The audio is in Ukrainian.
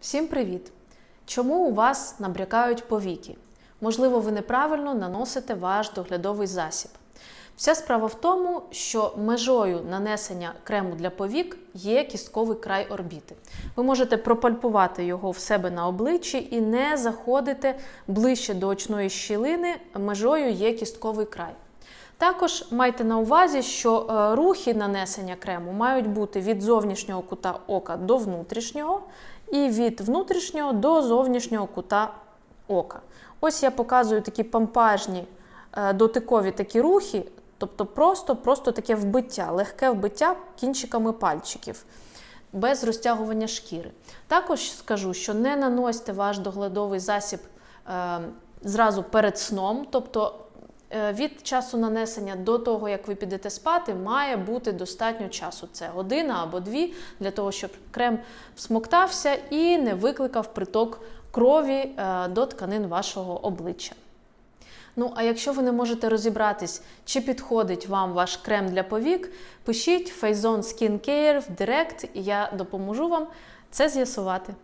Всім привіт! Чому у вас набрякають повіки? Можливо, ви неправильно наносите ваш доглядовий засіб. Вся справа в тому, що межою нанесення крему для повік є кістковий край орбіти. Ви можете пропальпувати його в себе на обличчі і не заходити ближче до очної щілини, межою є кістковий край. Також майте на увазі, що е, рухи нанесення крему мають бути від зовнішнього кута ока до внутрішнього, і від внутрішнього до зовнішнього кута ока. Ось я показую такі помпажні е, дотикові такі рухи, тобто просто, просто таке вбиття, легке вбиття кінчиками пальчиків. Без розтягування шкіри. Також скажу, що не наносьте ваш доглядовий засіб е, зразу перед сном, тобто від часу нанесення до того, як ви підете спати, має бути достатньо часу. Це година або дві, для того, щоб крем всмоктався і не викликав приток крові е, до тканин вашого обличчя. Ну, а якщо ви не можете розібратись, чи підходить вам ваш крем для повік, пишіть Faison Skin Care в Директ, і я допоможу вам це з'ясувати.